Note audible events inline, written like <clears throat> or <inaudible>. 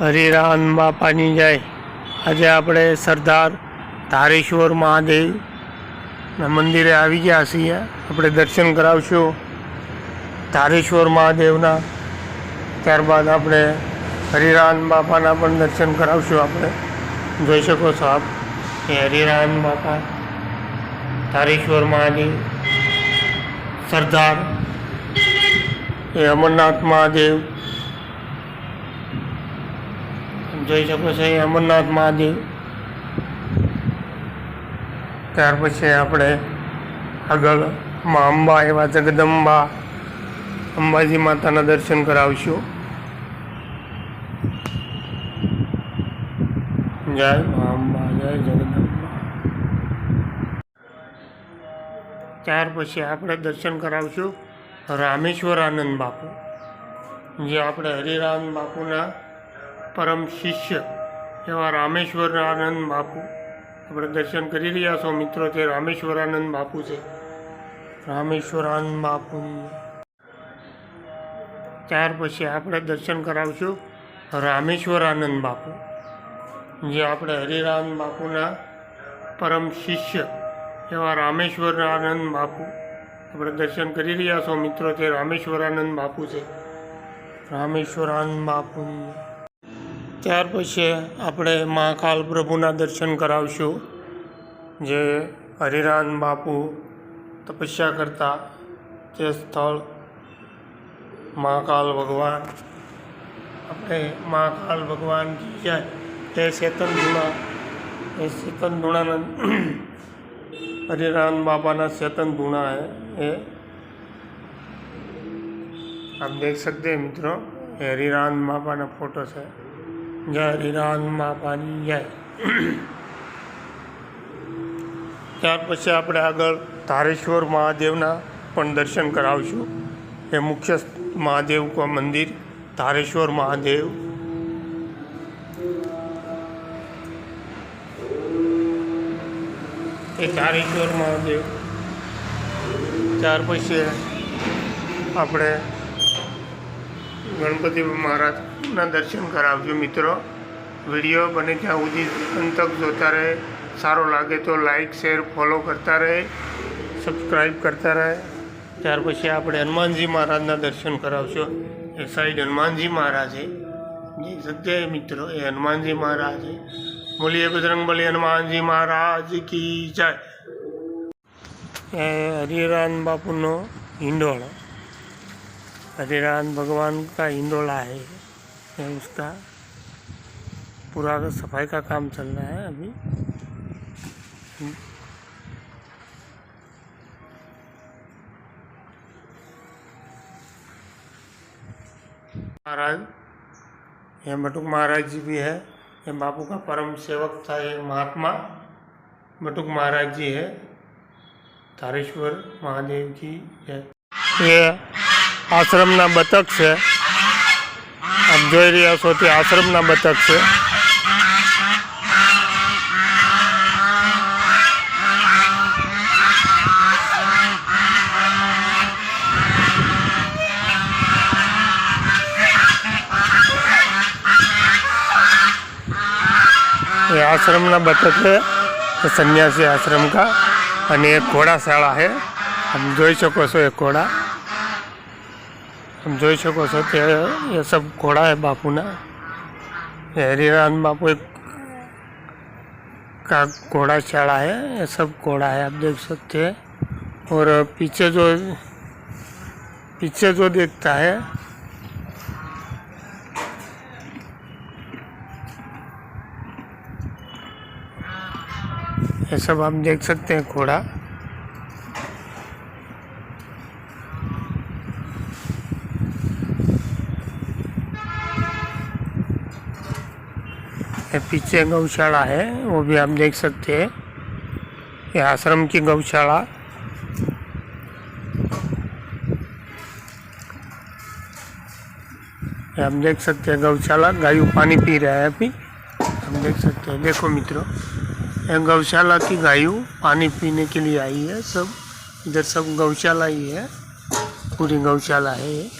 હરિરામ બાપાની જય. આજે આપણે સરદાર ધારેશ્વર મહાદેવના મંદિરે આવી ગયા છીએ. આપણે દર્શન કરાવશું ધારેશ્વર મહાદેવના. ત્યારબાદ આપણે હરિરામ બાપાના પણ દર્શન કરાવશું આપણે. જોઈ શકો છો આપ એ હરિરાન બાપા, ધારેશ્વર મહાદેવ, સરદાર, એ અમરનાથ મહાદેવ જોઈ શકો છો એ અમરનાથ મહાદેવ. ત્યાર પછી આપણે આગળ મા અંબા એવા જગદંબા અંબાજી માતાના દર્શન કરાવશું. જય મા અંબા, જય જગદંબા. ત્યાર પછી આપણે દર્શન કરાવશું રામેશ્વર આનંદ બાપુ. જે આપણે હરિરામ બાપુના પરમ શિષ્ય એવા રામેશ્વરાનંદ બાપુ. આપણે દર્શન કરી રહ્યા છો મિત્રો, તે રામેશ્વરાનંદ બાપુ છે. રામેશ્વરાનંદ બાપુ. ત્યાર પછી આપણે દર્શન કરાવશું રામેશ્વરાનંદ બાપુ. જે આપણે હરિરામ બાપુના પરમ શિષ્ય એવા રામેશ્વરાનંદ બાપુ. આપણે દર્શન કરી રહ્યા છો મિત્રો, તે રામેશ્વરાનંદ બાપુ છે. રામેશ્વરાનંદ બાપુ. ત્યાર પછી આપણે મહાકાલ પ્રભુના દર્શન કરાવશું જે હરિરામ બાપુ તપસ્યા કરતા તે સ્થળ મહાકાલ ભગવાન આપણે મહાકાલ ભગવાન કી જય એ ચેતન ધૂણા એ ચેતન ધૂણાના हरिराम <clears throat> बाबा ना चेतन धूणा है ये आप देख सकते हैं मित्रों ये हरिराम बाबा ना फोटो है જય રામમાં પાણી જાય ત્યાર પછી આપણે આગળ ધારેશ્વર મહાદેવના પણ દર્શન કરાવશું. એ મુખ્ય મહાદેવ કો મંદિર, ધારેશ્વર મહાદેવ. એ ધારેશ્વર મહાદેવ. ત્યાર પછી આપણે ગણપતિ મહારાજના દર્શન કરાવજો મિત્રો. વીડિયો બને ત્યાં સુધી અંતક જોતા રહે. સારો લાગે તો લાઈક શેર ફોલો કરતા રહે. સબસ્ક્રાઈબ કરતા રહે. ત્યાર પછી આપણે હનુમાનજી મહારાજના દર્શન કરાવશો. એ સાઈડ હનુમાનજી મહારાજ. છે જે જગ્યાએ મિત્રો એ હનુમાનજી મહારાજ. બોલીએ બજરંગ બલી હનુમાનજી મહારાજ કી જાય. એ હરિરામ બાપુનો હિંડોળો. हरिराम भगवान का इंदोला है। ये उसका पूरा सफ़ाई का काम चल रहा है अभी। महाराज ये मटुक महाराज जी भी है। ये बापू का परम सेवक था ये महात्मा मटुक महाराज जी है। तारेश्वर महादेव जी है। ये આશ્રમના બતક છે આપ જોઈ રહ્યા છો તે આશ્રમના બતક છે ये आश्रम ना बतक है ये सन्यासी आश्रम का અને એક ઘોડાશાળા છે આમ જોઈ શકો છો એક ઘોડા આમ જોઈ શકો છો તે ये सब घोड़ा है बापू ना ये हरिराम बापू एक का घोड़ाशाला है ये सब घोड़ा है आप देख सकते हैं और पीछे जो पीछे जो देखता है ये सब आप देख सकते हैं घोड़ा ये पीछे गौशाला है, वो भी आप देख सकते हैं। ये आश्रम की गौशाला। आप देख सकते हैं गौशाला, गायू पानी पी रहा है अभी। हम देख सकते हैं, देखो मित्रों, ये गौशाला की गायू पानी पीने के लिए आई है, सब, इधर सब गौशाला ही है, पूरी गौशाला है ये।